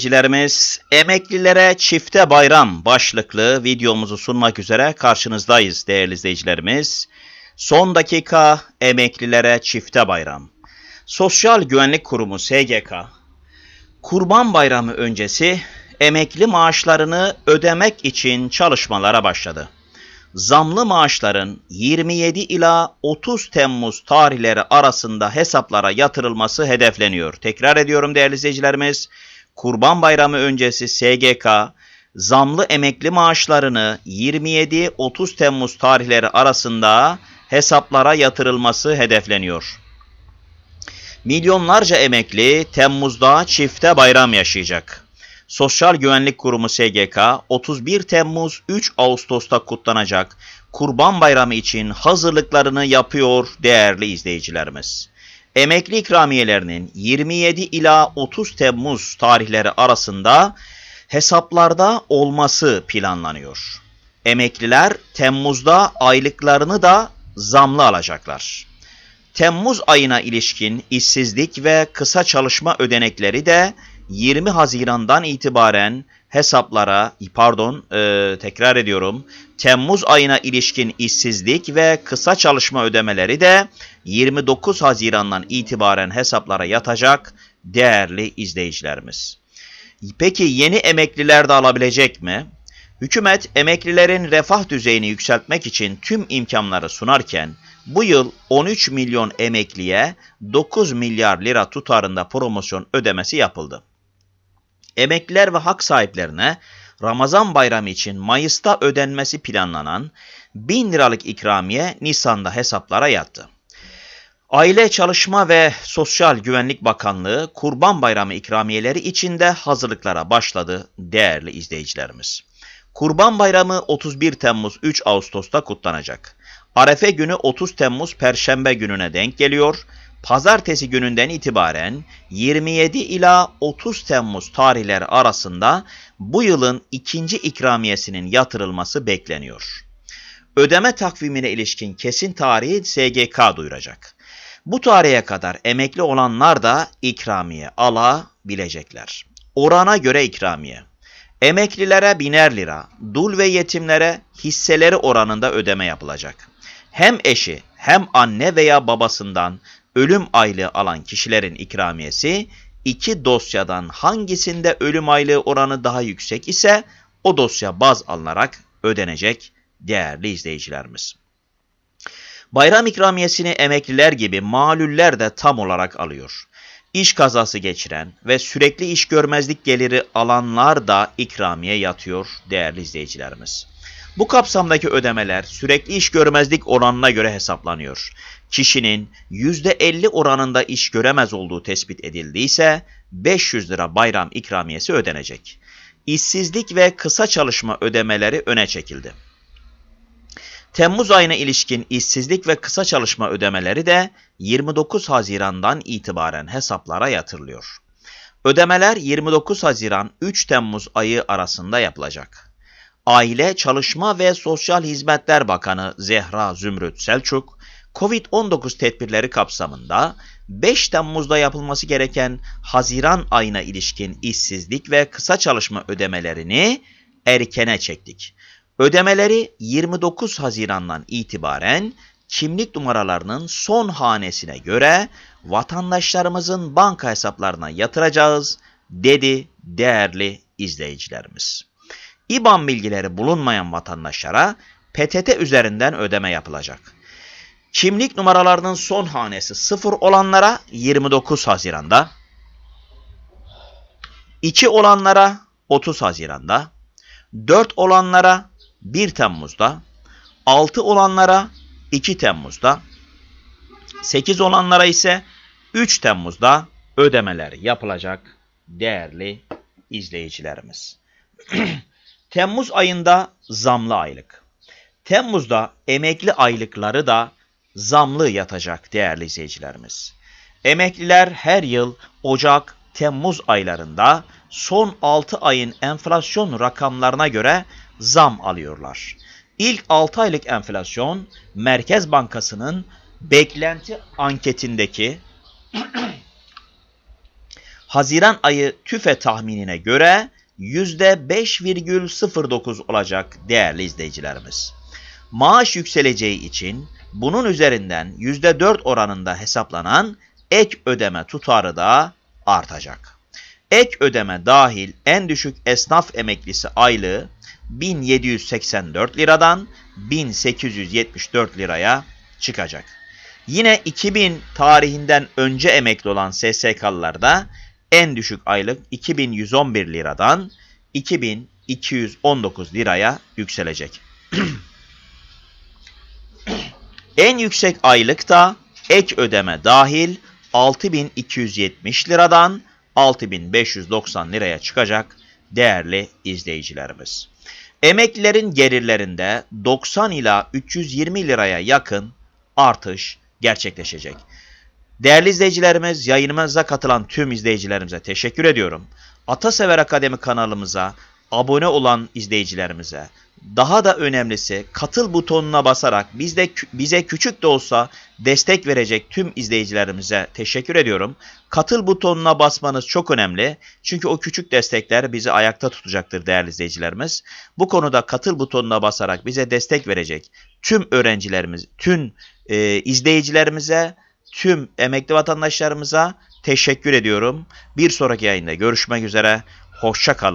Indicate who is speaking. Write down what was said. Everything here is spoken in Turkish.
Speaker 1: İzleyicilerimiz emeklilere çifte bayram başlıklı videomuzu sunmak üzere karşınızdayız değerli izleyicilerimiz. Son dakika emeklilere çifte bayram. Sosyal Güvenlik Kurumu SGK Kurban Bayramı öncesi emekli maaşlarını ödemek için çalışmalara başladı. Zamlı maaşların 27 ila 30 Temmuz tarihleri arasında hesaplara yatırılması hedefleniyor. Tekrar ediyorum değerli izleyicilerimiz. Kurban Bayramı öncesi SGK zamlı emekli maaşlarını 27-30 Temmuz tarihleri arasında hesaplara yatırılması hedefleniyor. Milyonlarca emekli Temmuz'da çifte bayram yaşayacak. Sosyal Güvenlik Kurumu SGK 31 Temmuz 3 Ağustos'ta kutlanacak Kurban Bayramı için hazırlıklarını yapıyor değerli izleyicilerimiz. Emekli ikramiyelerinin 27 ila 30 Temmuz tarihleri arasında hesaplarda olması planlanıyor. Emekliler Temmuz'da aylıklarını da zamlı alacaklar. Temmuz ayına ilişkin işsizlik ve kısa çalışma ödenekleri de 20 Haziran'dan itibaren hesaplara, pardon e, tekrar ediyorum, Temmuz ayına ilişkin işsizlik ve kısa çalışma ödemeleri de 29 Haziran'dan itibaren hesaplara yatacak değerli izleyicilerimiz. Peki yeni emekliler de alabilecek mi? Hükümet emeklilerin refah düzeyini yükseltmek için tüm imkanları sunarken bu yıl 13 milyon emekliye 9 milyar lira tutarında promosyon ödemesi yapıldı. Emekliler ve hak sahiplerine Ramazan bayramı için Mayıs'ta ödenmesi planlanan 1000 liralık ikramiye Nisan'da hesaplara yattı. Aile Çalışma ve Sosyal Güvenlik Bakanlığı Kurban Bayramı ikramiyeleri içinde hazırlıklara başladı değerli izleyicilerimiz. Kurban Bayramı 31 Temmuz 3 Ağustos'ta kutlanacak. Arefe günü 30 Temmuz Perşembe gününe denk geliyor. Pazartesi gününden itibaren 27 ila 30 Temmuz tarihleri arasında bu yılın ikinci ikramiyesinin yatırılması bekleniyor. Ödeme takvimine ilişkin kesin tarihi SGK duyuracak. Bu tarihe kadar emekli olanlar da ikramiye alabilecekler. Orana göre ikramiye. Emeklilere biner lira, dul ve yetimlere hisseleri oranında ödeme yapılacak. Hem eşi hem anne veya babasından ölüm aylığı alan kişilerin ikramiyesi iki dosyadan hangisinde ölüm aylığı oranı daha yüksek ise o dosya baz alınarak ödenecek değerli izleyicilerimiz. Bayram ikramiyesini emekliler gibi malüller de tam olarak alıyor. İş kazası geçiren ve sürekli iş görmezlik geliri alanlar da ikramiye yatıyor değerli izleyicilerimiz. Bu kapsamdaki ödemeler sürekli iş görmezlik oranına göre hesaplanıyor. Kişinin %50 oranında iş göremez olduğu tespit edildiyse 500 lira bayram ikramiyesi ödenecek. İşsizlik ve kısa çalışma ödemeleri öne çekildi. Temmuz ayına ilişkin işsizlik ve kısa çalışma ödemeleri de 29 Haziran'dan itibaren hesaplara yatırılıyor. Ödemeler 29 Haziran 3 Temmuz ayı arasında yapılacak. Aile, Çalışma ve Sosyal Hizmetler Bakanı Zehra Zümrüt Selçuk, Covid-19 tedbirleri kapsamında 5 Temmuz'da yapılması gereken Haziran ayına ilişkin işsizlik ve kısa çalışma ödemelerini erkene çektik. Ödemeleri 29 Haziran'dan itibaren kimlik numaralarının son hanesine göre vatandaşlarımızın banka hesaplarına yatıracağız dedi değerli izleyicilerimiz. İBAN bilgileri bulunmayan vatandaşlara PTT üzerinden ödeme yapılacak. Kimlik numaralarının son hanesi 0 olanlara 29 Haziran'da, 2 olanlara 30 Haziran'da, 4 olanlara 1 Temmuz'da, 6 olanlara 2 Temmuz'da, 8 olanlara ise 3 Temmuz'da ödemeler yapılacak değerli izleyicilerimiz. Temmuz ayında zamlı aylık. Temmuz'da emekli aylıkları da zamlı yatacak değerli izleyicilerimiz. Emekliler her yıl Ocak, Temmuz aylarında son 6 ayın enflasyon rakamlarına göre zam alıyorlar. İlk 6 aylık enflasyon Merkez Bankası'nın beklenti anketindeki Haziran ayı tüfe tahminine göre %5,09 olacak değerli izleyicilerimiz. Maaş yükseleceği için bunun üzerinden %4 oranında hesaplanan ek ödeme tutarı da artacak. Ek ödeme dahil en düşük esnaf emeklisi aylığı 1784 liradan 1874 liraya çıkacak. Yine 2000 tarihinden önce emekli olan SSK'lılarda en düşük aylık 2111 liradan 2219 liraya yükselecek. en yüksek aylık da ek ödeme dahil 6270 liradan 6590 liraya çıkacak değerli izleyicilerimiz. Emeklilerin gelirlerinde 90 ila 320 liraya yakın artış gerçekleşecek. Değerli izleyicilerimiz, yayınımıza katılan tüm izleyicilerimize teşekkür ediyorum. Atasever Akademi kanalımıza abone olan izleyicilerimize, daha da önemlisi katıl butonuna basarak bizde bize küçük de olsa destek verecek tüm izleyicilerimize teşekkür ediyorum. Katıl butonuna basmanız çok önemli. Çünkü o küçük destekler bizi ayakta tutacaktır değerli izleyicilerimiz. Bu konuda katıl butonuna basarak bize destek verecek tüm öğrencilerimiz, tüm e, izleyicilerimize, tüm emekli vatandaşlarımıza teşekkür ediyorum. Bir sonraki yayında görüşmek üzere. Hoşça kalın.